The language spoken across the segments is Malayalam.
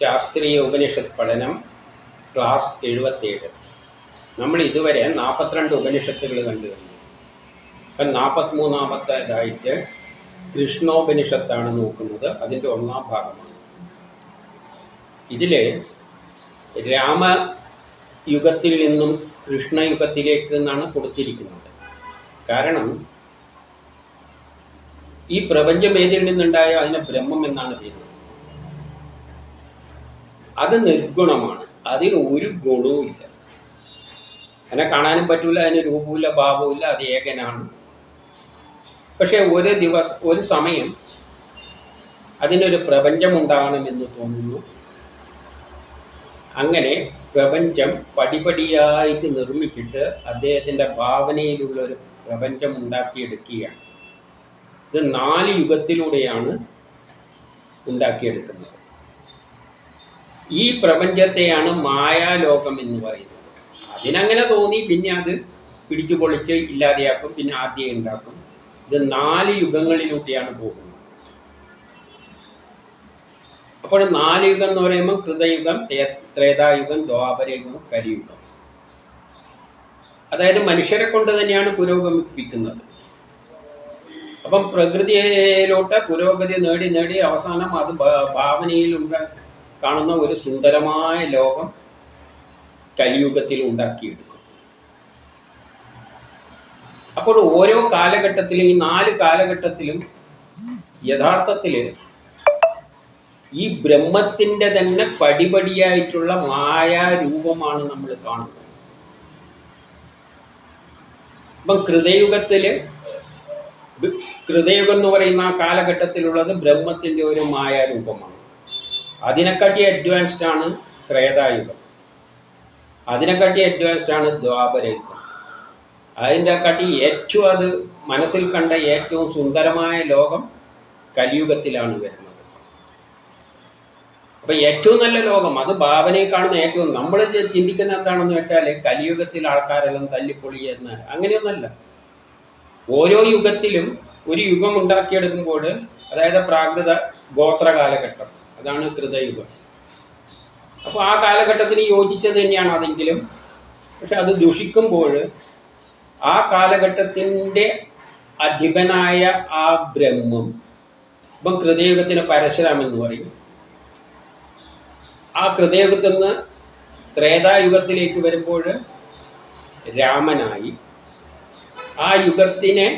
ശാസ്ത്രീയ ഉപനിഷത്ത് പഠനം ക്ലാസ് എഴുപത്തേഴ് നമ്മൾ ഇതുവരെ നാൽപ്പത്തിരണ്ട് ഉപനിഷത്തുകൾ കണ്ടു. കഴിഞ്ഞു അപ്പം നാൽപ്പത്തിമൂന്നാമത്തേതായിട്ട് കൃഷ്ണോപനിഷത്താണ് നോക്കുന്നത്. അതിന്റെ ഒന്നാം ഭാഗമാണ്. ഇതിൽ രാമയുഗത്തിൽ നിന്നും കൃഷ്ണയുഗത്തിലേക്ക് എന്നാണ് കൊടുത്തിരിക്കുന്നത്. കാരണം ഈ പ്രപഞ്ചം ഏതിൽ നിന്നുണ്ടായ അതിനെ ബ്രഹ്മം എന്നാണ് പേര് അത് നിർഗുണമാണ്. അതിന് ഒരു ഗുണവും ഇല്ല. അതിനെ കാണാനും പറ്റൂല അതിന് രൂപവുമില്ല ഭാവവുമില്ല അത് ഏകനാണ്. പക്ഷേ ഒരു ദിവസം ഒരു സമയം അതിനൊരു പ്രപഞ്ചം ഉണ്ടാകണമെന്ന് തോന്നുന്നു. അങ്ങനെ പ്രപഞ്ചം പടിപടിയായിട്ട് നിർമ്മിച്ചിട്ട് അദ്ദേഹത്തിന്റെ ഭാവനയിലുള്ള ഒരു പ്രപഞ്ചം ഉണ്ടാക്കിയെടുക്കുകയാണ് ഇത് നാല് യുഗത്തിലൂടെയാണ് ഉണ്ടാക്കിയെടുക്കുന്നത്. ഈ പ്രപഞ്ചത്തെയാണ് മായാലോകം എന്ന് പറയുന്നത്. അതിനങ്ങനെ തോന്നി പിന്നെ അത് പിടിച്ചു പൊളിച്ച് ഇല്ലാതെയാക്കും പിന്നെ ആദ്യം ഉണ്ടാക്കും. ഇത് നാല് യുഗങ്ങളിലൂടെയാണ് പോകുന്നത്. അപ്പോൾ നാല് യുഗം എന്ന് പറയുമ്പോൾ കൃതയുഗം ത്രേതായുഗം ദ്വാപരയുഗം കരിയുഗം അതായത് മനുഷ്യരെ കൊണ്ട് തന്നെയാണ് പുരോഗമിപ്പിക്കുന്നത്. അപ്പം പ്രകൃതിയിലോട്ട് പുരോഗതി നേടി നേടി അവസാനം അത് ഭ- ഭാവനയിലുണ്ട കാണുന്ന ഒരു സുന്ദരമായ ലോകം കലിയുഗത്തിൽ ഉണ്ടാക്കിയെടുക്കും അപ്പോൾ ഓരോ കാലഘട്ടത്തിലും ഈ നാല് കാലഘട്ടത്തിലും യഥാർത്ഥത്തിൽ ഈ ബ്രഹ്മത്തിന്റെ തന്നെ പടിപടിയായിട്ടുള്ള മായാരൂപമാണ് നമ്മൾ കാണുന്നത്. ഇപ്പം കൃതയുഗത്തിൽ കൃതയുഗം എന്ന് പറയുന്ന ആ കാലഘട്ടത്തിലുള്ളത് ബ്രഹ്മത്തിന്റെ ഒരു മായാരൂപമാണ്. അതിനെക്കാട്ടി അഡ്വാൻസ്ഡ് ആണ് ത്രേതായുഗം. അതിനെക്കാട്ടി അഡ്വാൻസ്ഡ് ആണ് ദ്വാപരയുഗം. അതിന്റെ കാട്ടി ഏറ്റവും അത് മനസ്സിൽ കണ്ട ഏറ്റവും സുന്ദരമായ ലോകം കലിയുഗത്തിലാണ് വരുന്നത്. അപ്പോൾ ഏറ്റവും നല്ല ലോകം അത് ഭാവനയെ കാണുന്ന ഏറ്റവും നമ്മൾ ചിന്തിക്കുന്ന എന്താണെന്ന് വെച്ചാൽ കലിയുഗത്തിൽ ആൾക്കാരെല്ലാം തല്ലിപ്പൊളി എന്ന് അങ്ങനെയൊന്നല്ല. ഓരോ യുഗത്തിലും ഒരു യുഗം ഉണ്ടാക്കിയെടുക്കുമ്പോൾ അതായത് പ്രാകൃത ഗോത്ര കാലഘട്ടം അതാണ് കൃതയുഗം. അപ്പോൾ ആ കാലഘട്ടത്തിന് യോജിച്ചത് തന്നെയാണ് അതെങ്കിലും. പക്ഷെ അത് ദുഷിക്കുമ്പോൾ ആ കാലഘട്ടത്തിന്റെ അധിപനായ ആ ബ്രഹ്മം ഇപ്പം കൃതയുഗത്തിന് പരശുരാമെന്ന് പറയും. ആ കൃതയുഗത്തിൽ നിന്ന് ത്രേതായുഗത്തിലേക്ക് വരുമ്പോൾ രാമനായി. ആ യുഗത്തിനെ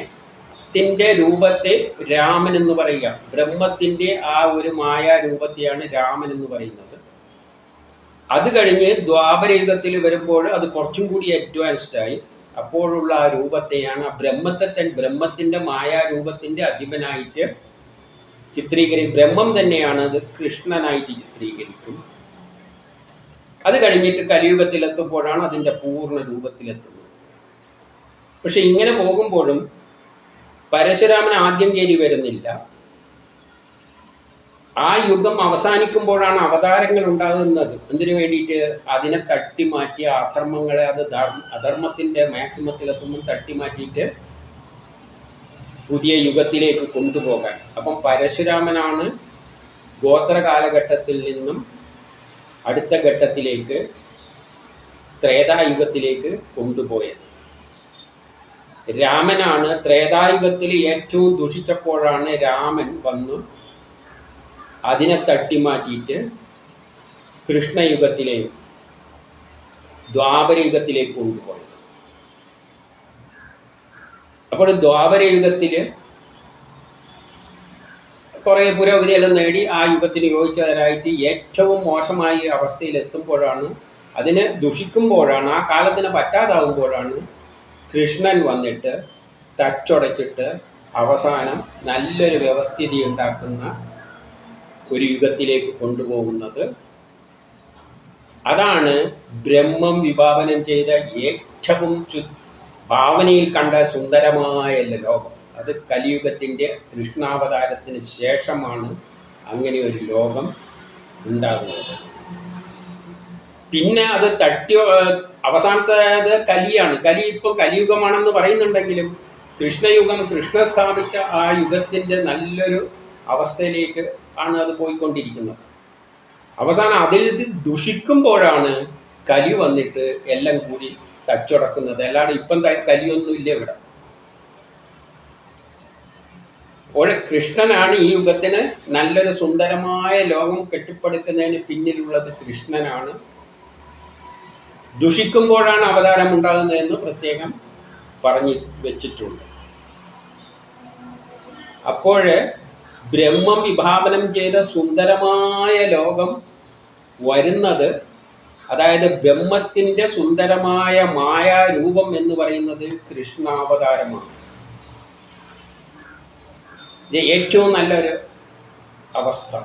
ത്തിന്റെ രൂപത്തെ രാമൻ എന്ന് പറയുക. ബ്രഹ്മത്തിന്റെ ആ ഒരു മായാ രൂപത്തെയാണ് രാമൻ എന്ന് പറയുന്നത്. അത് കഴിഞ്ഞ് ദ്വാപരയുഗത്തിൽ വരുമ്പോൾ അത് കുറച്ചും കൂടി അഡ്വാൻസ്ഡ് ആയി. അപ്പോഴുള്ള ആ രൂപത്തെയാണ് ആ ബ്രഹ്മത്തെ തന്നെ ബ്രഹ്മത്തിന്റെ മായാരൂപത്തിന്റെ അധിപനായിട്ട് ചിത്രീകരി ബ്രഹ്മം തന്നെയാണ് അത് കൃഷ്ണനായിട്ട് ചിത്രീകരിക്കും. അത് കഴിഞ്ഞിട്ട് കലിയുഗത്തിലെത്തുമ്പോഴാണ് അതിന്റെ പൂർണ രൂപത്തിലെത്തുന്നത്. പക്ഷെ ഇങ്ങനെ പോകുമ്പോഴും പരശുരാമൻ ആദ്യം കയറി വരുന്നില്ല. ആ യുഗം അവസാനിക്കുമ്പോഴാണ് അവതാരങ്ങൾ ഉണ്ടാകുന്നത്. എന്തിനു വേണ്ടിയിട്ട്? അതിനെ തട്ടി മാറ്റി അധർമ്മങ്ങളെ അത് അധർമ്മത്തിന്റെ മാക്സിമത്തിലെത്തുമ്പോൾ തട്ടിമാറ്റിയിട്ട് പുതിയ യുഗത്തിലേക്ക് കൊണ്ടുപോകാൻ. അപ്പം പരശുരാമനാണ് ഗോത്ര കാലഘട്ടത്തിൽ നിന്നും അടുത്ത ഘട്ടത്തിലേക്ക് ത്രേതായുഗത്തിലേക്ക് കൊണ്ടുപോയത്. രാമനാണ് ത്രേതായുഗത്തിൽ ഏറ്റവും ദുഷിച്ചപ്പോഴാണ് രാമൻ വന്ന് അതിനെ തട്ടിമാറ്റിയിട്ട് കൃഷ്ണയുഗത്തിലേക്ക് ദ്വാപരയുഗത്തിലേക്ക് കൊണ്ടുപോയത്. അപ്പോൾ ദ്വാപരയുഗത്തിൽ കുറേ പുരോഗതിയെല്ലാം നേടി ആ യുഗത്തിന് യോജിച്ചവരായിട്ട് ഏറ്റവും മോശമായ അവസ്ഥയിൽ എത്തുമ്പോഴാണ് അതിനെ ദുഷിക്കുമ്പോഴാണ് ആ കാലത്തിന് പറ്റാതാവുമ്പോഴാണ് കൃഷ്ണൻ വന്നിട്ട് തച്ചുടച്ചിട്ട് അവസാനം നല്ലൊരു വ്യവസ്ഥിതി ഉണ്ടാക്കുന്ന ഒരു യുഗത്തിലേക്ക് കൊണ്ടുപോകുന്നത്. അതാണ് ബ്രഹ്മം വിഭാവനം ചെയ്ത ഏറ്റവും ഭാവനയിൽ കണ്ട സുന്ദരമായ ലോകം. അത് കലിയുഗത്തിന്റെ കൃഷ്ണാവതാരത്തിന് ശേഷമാണ് അങ്ങനെ ഒരു ലോകം ഉണ്ടാകുന്നത്. പിന്നെ അത് തട്ടി അവസാനത്തേത് കലിയാണ്. കലി ഇപ്പം കലിയുഗമാണെന്ന് പറയുന്നുണ്ടെങ്കിലും കൃഷ്ണയുഗം കൃഷ്ണ സ്ഥാപിച്ച ആ യുഗത്തിന്റെ നല്ലൊരു അവസ്ഥയിലേക്ക് ആണ് അത് പോയിക്കൊണ്ടിരിക്കുന്നത്. അവസാനം അതിൽ ദുഷിക്കുമ്പോഴാണ് കലി വന്നിട്ട് എല്ലാം കൂടി തച്ചുടക്കുന്നത്. അല്ലാതെ ഇപ്പം കലിയൊന്നും ഇല്ല ഇവിടെ. ഒരു കൃഷ്ണനാണ് ഈ യുഗത്തിന് നല്ലൊരു സുന്ദരമായ ലോകം കെട്ടിപ്പടുക്കുന്നതിന് പിന്നിലുള്ളത് കൃഷ്ണനാണ്. ദുഷിക്കുമ്പോഴാണ് അവതാരം ഉണ്ടാകുന്നതെന്ന് പ്രത്യേകം പറഞ്ഞു വെച്ചിട്ടുണ്ട്. അപ്പോൾ ബ്രഹ്മം വിഭാവനം ചെയ്ത സുന്ദരമായ ലോകം വരുന്നത് അതായത് ബ്രഹ്മത്തിന്റെ സുന്ദരമായ മായാരൂപം എന്ന് പറയുന്നത് കൃഷ്ണാവതാരമാണ്. ഇത് ഏറ്റവും നല്ലൊരു അവസ്ഥ.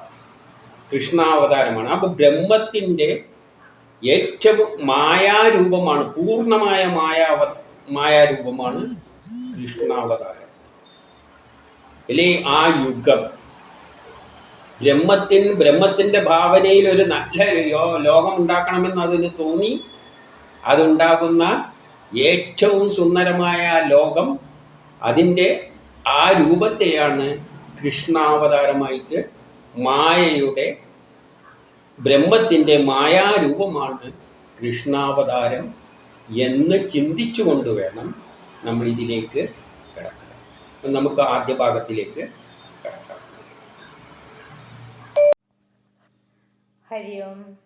കൃഷ്ണാവതാരമാണ്. അപ്പോൾ ബ്രഹ്മത്തിന്റെ ഏറ്റവും മായാരൂപമാണ് പൂർണമായ മായാവ മായാരൂപമാണ് കൃഷ്ണാവതാരം. അല്ലെ ആ യുഗം? ബ്രഹ്മത്തിൻ ബ്രഹ്മത്തിന്റെ ഭാവനയിൽ ഒരു നല്ല ലോകം ഉണ്ടാക്കണമെന്ന് അതിന് തോന്നി. അതുണ്ടാകുന്ന ഏറ്റവും സുന്ദരമായ ലോകം അതിന്റെ ആ രൂപത്തെയാണ് കൃഷ്ണാവതാരമായിട്ട് മായയുടെ ബ്രഹ്മത്തിന്റെ മായാരൂപമാണ് കൃഷ്ണാവതാരം എന്ന് ചിന്തിച്ചുകൊണ്ട് വേണം നമ്മൾ ഇതിലേക്ക് കിടക്കാം നമുക്ക് ആദ്യ ഭാഗത്തിലേക്ക് കിടക്കാം. ഹരി ഓം.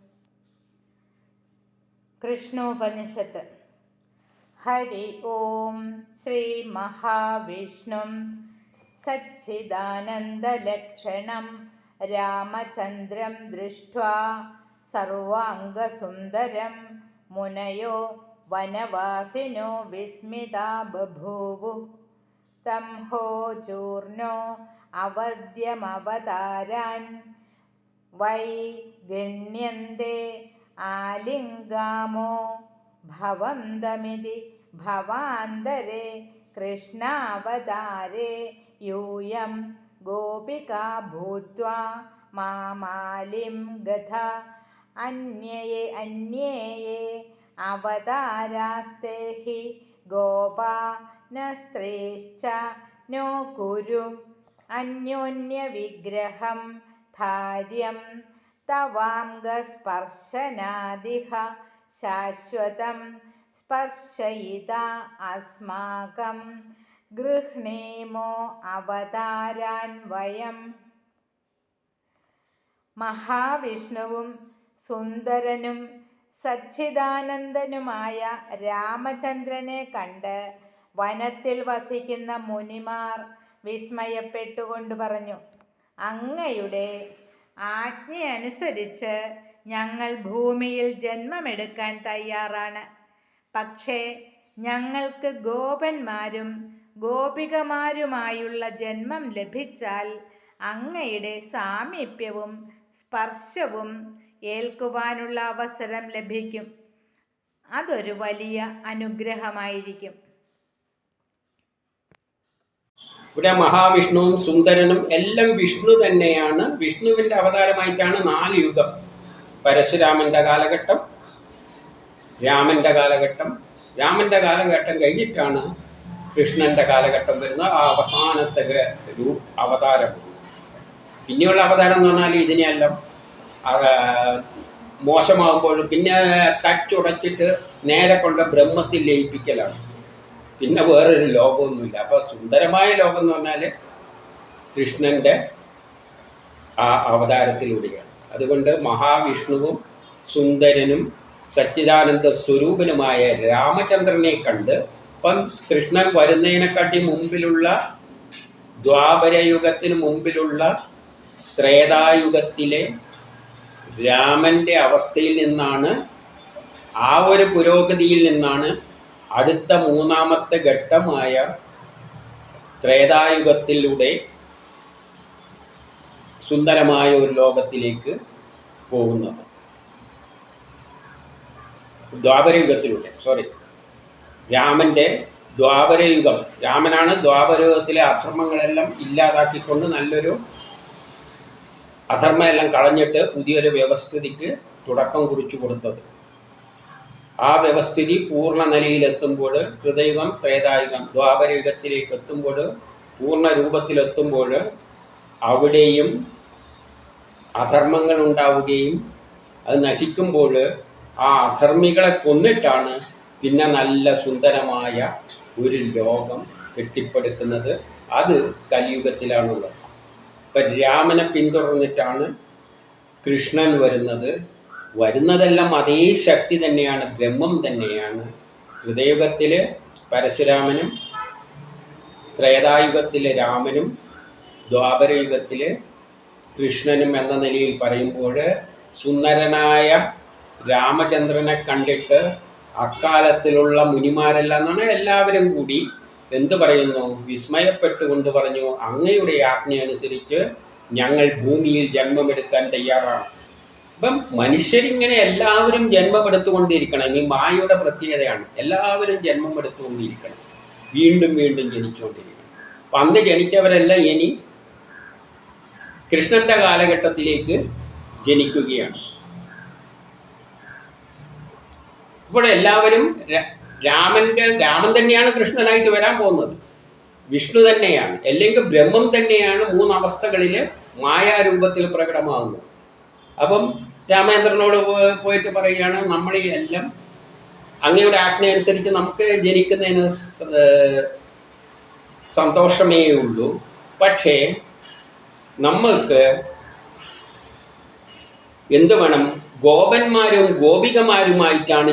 കൃഷ്ണോപനിഷത്ത്. ഹരി ഓം ശ്രീ മഹാവിഷ്ണും സച്ചിദാനന്ദലക്ഷണം रामचन्द्रं दृष्ट्वा सर्वाङ्गसुन्दरं मुनयो वनवासिनो विस्मिता बभूवु। तं होचूर्णो अवद्यमवतारान् वै गण्यन्ते आलिङ्गामो भवन्तमिति भवान्तरे कृष्णावतारे यूयं ഗോപികാ ഭൂത്വാ മാമാലിം ഗത അന്യയെ അന്യേയെ അവതാരാസ്തെ ഹി ഗോപാ ന സ്ത്രീശ്ച നോ കുരു. അന്യോന്യവിഗ്രഹം ധാര്യം തവാംഗസ്പർശനാദിഹ ശാശ്വതം സ്പർശയിത അസ്മാകം. ഗൃഹ്ണേമോ അവതാരാൻ വയം? മഹാവിഷ്ണുവും സുന്ദരനും സച്ചിദാനന്ദനുമായ രാമചന്ദ്രനെ കണ്ട് വനത്തിൽ വസിക്കുന്ന മുനിമാർ വിസ്മയപ്പെട്ടുകൊണ്ട് പറഞ്ഞു അങ്ങയുടെ ആജ്ഞയനുസരിച്ച് ഞങ്ങൾ ഭൂമിയിൽ ജന്മമെടുക്കാൻ തയ്യാറാണ്. പക്ഷേ ഞങ്ങൾക്ക് ഗോപന്മാരും ഗോപികമാരുമായുള്ള ജന്മം ലഭിച്ചാൽ അങ്ങയുടെ സാമീപ്യവും സ്പർശവും ഏൽക്കുവാനുള്ള അവസരം ലഭിക്കും. അതൊരു വലിയ അനുഗ്രഹമായിരിക്കും. ഇവിടെ മഹാവിഷ്ണുവും സുന്ദരനും എല്ലാം വിഷ്ണു തന്നെയാണ്. വിഷ്ണുവിന്റെ അവതാരമായിട്ടാണ് നാല് യുഗം. പരശുരാമന്റെ കാലഘട്ടം രാമന്റെ കാലഘട്ടം. രാമന്റെ കാലഘട്ടം കഴിഞ്ഞിട്ടാണ് കൃഷ്ണന്റെ കാലഘട്ടം വരുന്ന ആ അവസാനത്തെ ഒരു അവതാരം. പിന്നെയുള്ള അവതാരം എന്ന് പറഞ്ഞാൽ ഇതിനെയെല്ലാം മോശമാകുമ്പോഴും പിന്നെ തച്ചുടച്ചിട്ട് നേരെ കൊണ്ട് ബ്രഹ്മത്തിൽ ലയിപ്പിക്കലാണ്. പിന്നെ വേറൊരു ലോകമൊന്നുമില്ല. അപ്പോൾ സുന്ദരമായ ലോകം എന്ന് പറഞ്ഞാൽ കൃഷ്ണന്റെ ആ അവതാരത്തിലൂടെയാണ്. അതുകൊണ്ട് മഹാവിഷ്ണുവും സുന്ദരനും സച്ചിദാനന്ദ സ്വരൂപനുമായ രാമചന്ദ്രനെ കണ്ട് ഇപ്പം കൃഷ്ണൻ വരുന്നതിനെക്കാട്ടി മുമ്പിലുള്ള ദ്വാപരയുഗത്തിന് മുമ്പിലുള്ള ത്രേതായുഗത്തിലെ രാമന്റെ അവസ്ഥയിൽ നിന്നാണ് ആ ഒരു പുരോഗതിയിൽ നിന്നാണ് അടുത്ത മൂന്നാമത്തെ ഘട്ടമായ ത്രേതായുഗത്തിലൂടെ സുന്ദരമായ ഒരു ലോകത്തിലേക്ക് പോകുന്നത്. ദ്വാപരയുഗത്തിലൂടെ സോറി രാമന്റെ ദ്വാപരയുഗം. രാമനാണ് ദ്വാപരയുഗത്തിലെ അധർമ്മങ്ങളെല്ലാം ഇല്ലാതാക്കിക്കൊണ്ട് നല്ലൊരു അധർമ്മമെല്ലാം കളഞ്ഞിട്ട് പുതിയൊരു വ്യവസ്ഥിതിക്ക് തുടക്കം കുറിച്ചു കൊടുത്തത്. ആ വ്യവസ്ഥിതി പൂർണ നിലയിലെത്തുമ്പോൾ ഹൃദയുഗം ത്രേതായുഗം ദ്വാപരയുഗത്തിലേക്ക് എത്തുമ്പോൾ പൂർണ രൂപത്തിലെത്തുമ്പോൾ അവിടെയും അധർമ്മങ്ങൾ ഉണ്ടാവുകയും അത് നശിക്കുമ്പോൾ ആ അധർമ്മികളെ കൊന്നിട്ടാണ് പിന്നെ നല്ല സുന്ദരമായ ഒരു ലോകം കെട്ടിപ്പടുക്കുന്നത് അത് കലിയുഗത്തിലാണുള്ളത്. ഇപ്പം രാമനെ പിന്തുടർന്നിട്ടാണ് കൃഷ്ണൻ വരുന്നത്. വരുന്നതെല്ലാം അതേ ശക്തി തന്നെയാണ് ബ്രഹ്മം തന്നെയാണ്. ഹൃദയുഗത്തിൽ പരശുരാമനും ത്രേതായുഗത്തിലെ രാമനും ദ്വാപരയുഗത്തിലെ കൃഷ്ണനും എന്ന നിലയിൽ പറയുമ്പോൾ സുന്ദരനായ രാമചന്ദ്രനെ കണ്ടിട്ട് അക്കാലത്തിലുള്ള മുനിമാരെല്ലാം എന്ന് പറഞ്ഞാൽ എല്ലാവരും കൂടി എന്ത് പറയുന്നു? വിസ്മയപ്പെട്ടുകൊണ്ട് പറഞ്ഞു അങ്ങയുടെ ആജ്ഞ അനുസരിച്ച് ഞങ്ങൾ ഭൂമിയിൽ ജന്മമെടുക്കാൻ തയ്യാറാണ്. അപ്പം മനുഷ്യരിങ്ങനെ എല്ലാവരും ജന്മമെടുത്തുകൊണ്ടിരിക്കണം. ഇനി മായയുടെ പ്രത്യേകതയാണ്. എല്ലാവരും ജന്മം എടുത്തുകൊണ്ടിരിക്കണം വീണ്ടും വീണ്ടും ജനിച്ചുകൊണ്ടിരിക്കണം. അപ്പം അന്ന് ജനിച്ചവരെല്ലാം ഇനി കൃഷ്ണന്റെ കാലഘട്ടത്തിലേക്ക് ജനിക്കുകയാണ്. ഇപ്പോൾ എല്ലാവരും രാമന്റെ രാമൻ തന്നെയാണ് കൃഷ്ണനായിട്ട് വരാൻ പോകുന്നത്. വിഷ്ണു തന്നെയാണ്. അല്ലെങ്കിൽ ബ്രഹ്മം തന്നെയാണ് മൂന്നവസ്ഥകളിൽ മായാരൂപത്തിൽ പ്രകടമാകുന്നത്. അപ്പം രാമേന്ദ്രനോട് പോയിട്ട് പറയുകയാണ് നമ്മൾ എല്ലാം അങ്ങയുടെ ആജ്ഞ അനുസരിച്ച് നമുക്ക് ജനിക്കുന്നതിന് സന്തോഷമേ ഉള്ളൂ. പക്ഷേ നമ്മൾക്ക് എന്ത് വേണം? ഗോപന്മാരും ഗോപികമാരുമായിട്ടാണ്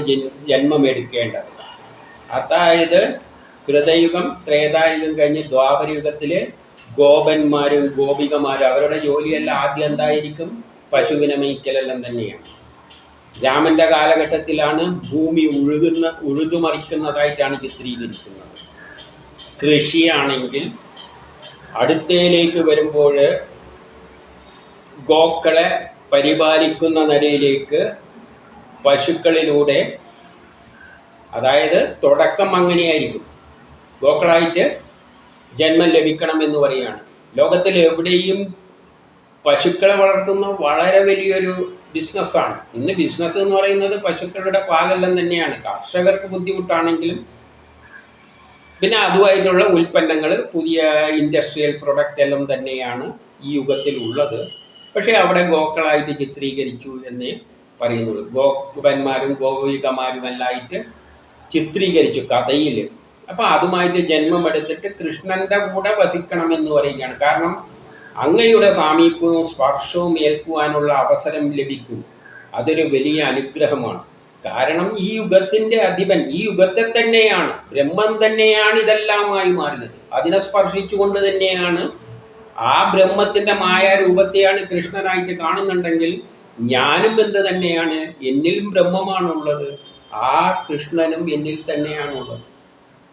ജന്മമെടുക്കേണ്ടത്. അതായത് കൃതയുഗം ത്രേതായുഗം കഴിഞ്ഞ് ദ്വാപരയുഗത്തിൽ ഗോപന്മാരും ഗോപികമാരും അവരുടെ ജോലിയെല്ലാം ആദ്യം എന്തായിരിക്കും? പശുവിനെ മേയ്ക്കലെല്ലാം തന്നെയാണ്. രാമന്റെ കാലഘട്ടത്തിലാണ് ഭൂമി ഉഴുകുന്ന ഉഴുതുമറിക്കുന്നതായിട്ടാണ് ചിത്രീകരിക്കുന്നത്. കൃഷിയാണെങ്കിൽ അടുത്തയിലേക്ക് വരുമ്പോൾ ഗോക്കളെ പരിപാലിക്കുന്ന നിലയിലേക്ക് പശുക്കളിലൂടെ അതായത് തുടക്കം അങ്ങനെയായിരിക്കും. ഗോക്കളായിട്ട് ജന്മം ലഭിക്കണമെന്ന് പറയുകയാണ്. ലോകത്തിൽ എവിടെയും പശുക്കളെ വളർത്തുന്ന വളരെ വലിയൊരു ബിസിനസ്സാണ്. ഇന്ന് ബിസിനസ് എന്ന് പറയുന്നത് പശുക്കളുടെ പാലെല്ലാം തന്നെയാണ്. കർഷകർക്ക് ബുദ്ധിമുട്ടാണെങ്കിലും പിന്നെ അതുമായിട്ടുള്ള ഉൽപ്പന്നങ്ങൾ പുതിയ ഇൻഡസ്ട്രിയൽ പ്രൊഡക്റ്റ് എല്ലാം തന്നെയാണ് ഈ യുഗത്തിൽ ഉള്ളത് പക്ഷേ അവിടെ ഗോക്കളായിട്ട് ചിത്രീകരിച്ചു എന്നേ പറയുന്നുള്ളൂ. ഗോപന്മാരും ഗോപികമാരും എല്ലായിട്ട് ചിത്രീകരിച്ചു കഥയിൽ അപ്പോൾ അതുമായിട്ട് ജന്മമെടുത്തിട്ട് കൃഷ്ണന്റെ കൂടെ വസിക്കണം എന്ന് പറയുകയാണ്. കാരണം അങ്ങയുടെ സാമീപ്യവും സ്പർശവും ഏൽക്കുവാനുള്ള അവസരം ലഭിക്കും. അതൊരു വലിയ അനുഗ്രഹമാണ്. കാരണം ഈ യുഗത്തിന്റെ അധിപൻ ഈ യുഗത്തെ തന്നെയാണ്. ബ്രഹ്മം തന്നെയാണ് ഇതെല്ലാമായി മാറിയത്. അതിനെ സ്പർശിച്ചുകൊണ്ട് തന്നെയാണ് ആ ബ്രഹ്മത്തിന്റെ മായാരൂപത്തെയാണ് കൃഷ്ണനായിട്ട് കാണുന്നുണ്ടെങ്കിൽ ഞാനും എന്ത് തന്നെയാണ് എന്നിലും ബ്രഹ്മമാണുള്ളത്. ആ കൃഷ്ണനും എന്നിൽ തന്നെയാണുള്ളത്.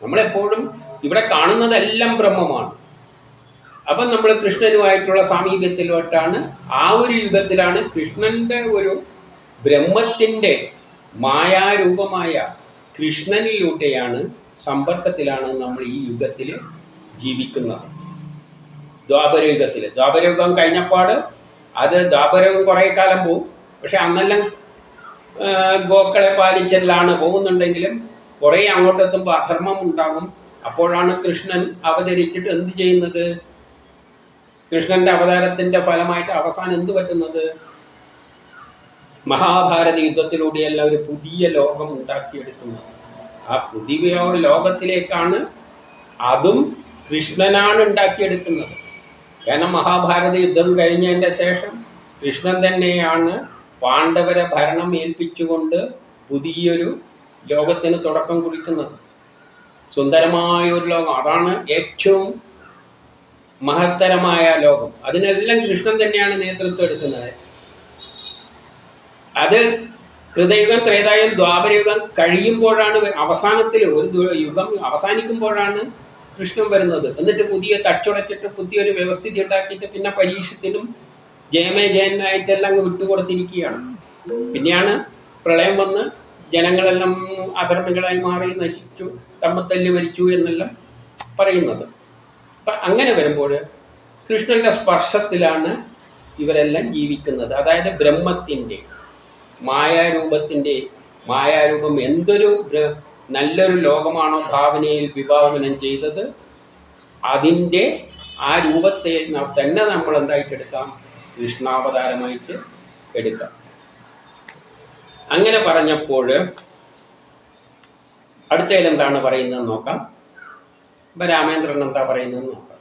നമ്മളെപ്പോഴും ഇവിടെ കാണുന്നതെല്ലാം ബ്രഹ്മമാണ്. അപ്പം നമ്മൾ കൃഷ്ണനുമായിട്ടുള്ള സാമീപ്യത്തിലോട്ടാണ്. ആ ഒരു യുഗത്തിലാണ് കൃഷ്ണന്റെ ഒരു ബ്രഹ്മത്തിന്റെ മായാരൂപമായ കൃഷ്ണനിലൂടെയാണ് സമ്പർക്കത്തിലാണ് നമ്മൾ ഈ യുഗത്തിൽ ജീവിക്കുന്നത്. ദ്വാപരയുഗത്തിൽ ദ്വാപരയുഗം കഴിഞ്ഞപ്പാട് അത് ദ്വാപരയുഗം കുറേ കാലം പോവും. പക്ഷെ അന്നെല്ലാം ഗോക്കളെ പാലിച്ചെല്ലാണ് പോകുന്നുണ്ടെങ്കിലും കുറേ അങ്ങോട്ടെത്തുമ്പോൾ അധർമ്മം ഉണ്ടാകും. അപ്പോഴാണ് കൃഷ്ണൻ അവതരിച്ചിട്ട് എന്ത് ചെയ്യുന്നത്? കൃഷ്ണന്റെ അവതാരത്തിന്റെ ഫലമായിട്ട് അവസാനം എന്ത് പറ്റുന്നത്? മഹാഭാരത യുദ്ധത്തിലൂടെയല്ല ഒരു പുതിയ ലോകം ഉണ്ടാക്കിയെടുക്കുന്നത്. ആ പുതിയ ലോകത്തിലേക്കാണ് അതും കൃഷ്ണനാണ് ഉണ്ടാക്കിയെടുക്കുന്നത്. കാരണം മഹാഭാരത യുദ്ധം കഴിഞ്ഞതിന്റെ ശേഷം കൃഷ്ണൻ തന്നെയാണ് പാണ്ഡവരെ ഭരണം ഏൽപ്പിച്ചുകൊണ്ട് പുതിയൊരു ലോകത്തിന് തുടക്കം കുറിക്കുന്നത്. സുന്ദരമായ ഒരു ലോകം. അതാണ് ഏറ്റവും മഹത്തരമായ ലോകം. അതിനെല്ലാം കൃഷ്ണൻ തന്നെയാണ് നേതൃത്വം എടുക്കുന്നത്. അത് കൃതയുഗം ത്രേതായുഗം ദ്വാപരയുഗം കഴിയുമ്പോഴാണ് അവസാനത്തിൽ ഒരു യുഗം അവസാനിക്കുമ്പോഴാണ് കൃഷ്ണൻ വരുന്നത്. എന്നിട്ട് പുതിയ തച്ചുടച്ചിട്ട് പുതിയൊരു വ്യവസ്ഥിതി ഉണ്ടാക്കിയിട്ട് പിന്നെ പരീക്ഷത്തിനും ജയമേ ജയനായിട്ടെല്ലാം അങ്ങ് വിട്ടുകൊടുത്തിരിക്കുകയാണ്. പിന്നെയാണ് പ്രളയം വന്ന് ജനങ്ങളെല്ലാം അധർമ്മികളായി മാറി നശിച്ചു തമ്മത്തല്ല് മരിച്ചു എന്നെല്ലാം പറയുന്നത്. അപ്പം അങ്ങനെ വരുമ്പോൾ കൃഷ്ണന്റെ സ്പർശത്തിലാണ് ഇവരെല്ലാം ജീവിക്കുന്നത്. അതായത് ബ്രഹ്മത്തിന്റെ മായാരൂപത്തിന്റെ മായാരൂപം എന്തൊരു നല്ലൊരു ലോകമാണോ ഭാവനയിൽ വിഭാവനം ചെയ്തത്? അതിന്റെ ആ രൂപത്തെ തന്നെ നമ്മൾ എന്തായിട്ട് എടുക്കാം കൃഷ്ണാവതാരമായിട്ട് എടുക്കാം. അങ്ങനെ പറഞ്ഞപ്പോൾ അടുത്തതിൽ എന്താണ് പറയുന്നത് നോക്കാം. ഇപ്പൊ രാമേന്ദ്രൻ എന്താ പറയുന്നത് നോക്കാം.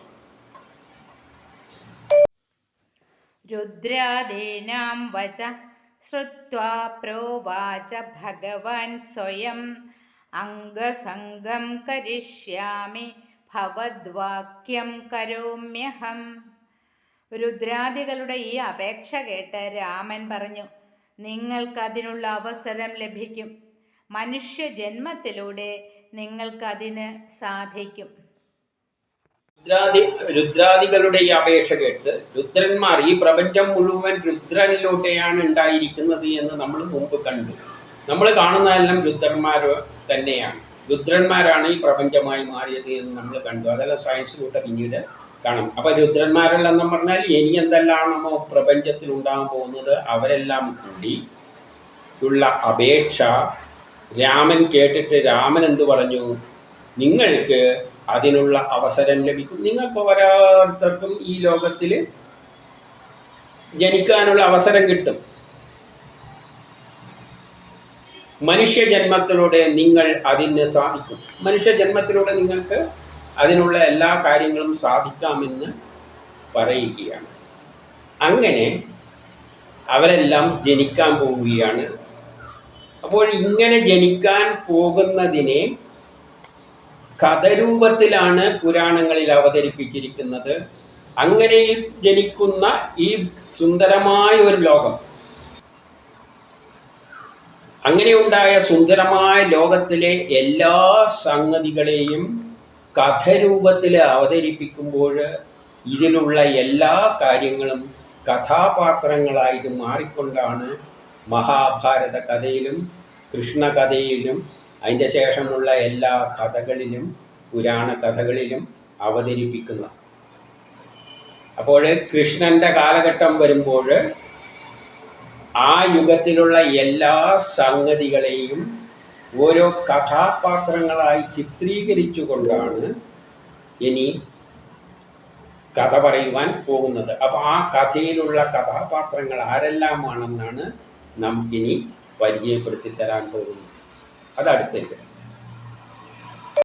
രുദ്രാദീനാം വച ശ്രുത്വാ പ്രോവാച ഭഗവാൻ സ്വയം അംഗസംഗം കരിഷ്യാമി ഭവദ്വാക്യം കരോമ്യഹം. രുദ്രാദികളുടെ ഈ അപേക്ഷ കേട്ട് രാമൻ പറഞ്ഞു നിങ്ങൾക്കതിനുള്ള അവസരം ലഭിക്കും. മനുഷ്യ ജന്മത്തിലൂടെ നിങ്ങൾക്കതിന് സാധിക്കും. രുദ്രാദി രുദ്രാദികളുടെ ഈ അപേക്ഷ കേട്ട് രുദ്രന്മാർ ഈ പ്രപഞ്ചം മുഴുവൻ രുദ്രനിലൂടെയാണ് ഉണ്ടായിരിക്കുന്നത് എന്ന് നമ്മൾ മുമ്പ് കണ്ടു. നമ്മൾ കാണുന്നതെല്ലാം രുദ്രന്മാർ തന്നെയാണ്. രുദ്രന്മാരാണ് ഈ പ്രപഞ്ചമായി മാറിയത് എന്ന് നമ്മൾ കണ്ടു. അതെല്ലാം സയൻസിലൂടെ പിന്നീട് കാണും. അപ്പൊ രുദ്രന്മാരെല്ലാം പറഞ്ഞാൽ ഇനി എന്തെല്ലാമാണോ പ്രപഞ്ചത്തിൽ ഉണ്ടാകാൻ പോകുന്നത് അവരെല്ലാം കൂടി ഉള്ള അപേക്ഷ രാമൻ കേട്ടിട്ട് രാമൻ എന്ത് പറഞ്ഞു? നിങ്ങൾക്ക് അതിനുള്ള അവസരം ലഭിക്കും. നിങ്ങൾക്ക് ഓരോരുത്തർക്കും ഈ ലോകത്തിൽ ജനിക്കാനുള്ള അവസരം കിട്ടും. മനുഷ്യജന്മത്തിലൂടെ നിങ്ങൾ അതിന് സാധിക്കും. മനുഷ്യജന്മത്തിലൂടെ നിങ്ങൾക്ക് അതിനുള്ള എല്ലാ കാര്യങ്ങളും സാധിക്കാമെന്ന് പറയുകയാണ്. അങ്ങനെ അവരെല്ലാം ജനിക്കാൻ പോവുകയാണ്. അപ്പോൾ ഇങ്ങനെ ജനിക്കാൻ പോകുന്നതിനെ കഥരൂപത്തിലാണ് പുരാണങ്ങളിൽ അവതരിപ്പിച്ചിരിക്കുന്നത്. അങ്ങനെ ജനിക്കുന്ന ഈ സുന്ദരമായ ഒരു ലോകം. അങ്ങനെയുണ്ടായ സുന്ദരമായ ലോകത്തിലെ എല്ലാ സംഗതികളെയും കഥരൂപത്തിൽ അവതരിപ്പിക്കുമ്പോൾ ഇതിലുള്ള എല്ലാ കാര്യങ്ങളും കഥാപാത്രങ്ങളായിട്ട് മാറിക്കൊണ്ടാണ് മഹാഭാരത കഥയിലും കൃഷ്ണകഥയിലും അതിന്റെ ശേഷമുള്ള എല്ലാ കഥകളിലും പുരാണ കഥകളിലും അവതരിപ്പിക്കുന്നത്. അപ്പോൾ കൃഷ്ണന്റെ കാലഘട്ടം വരുമ്പോൾ ആ യുഗത്തിലുള്ള എല്ലാ സംഗതികളെയും ഓരോ കഥാപാത്രങ്ങളായി ചിത്രീകരിച്ചുകൊണ്ടാണ് ഇനി കഥ പറയുവാൻ പോകുന്നത്. അപ്പോൾ ആ കഥയിലുള്ള കഥാപാത്രങ്ങൾ ആരെല്ലാമാണെന്നാണ് നമുക്കിനി പരിചയപ്പെടുത്തി തരാൻ പോകുന്നത്. അത് അടുത്തേക്ക്.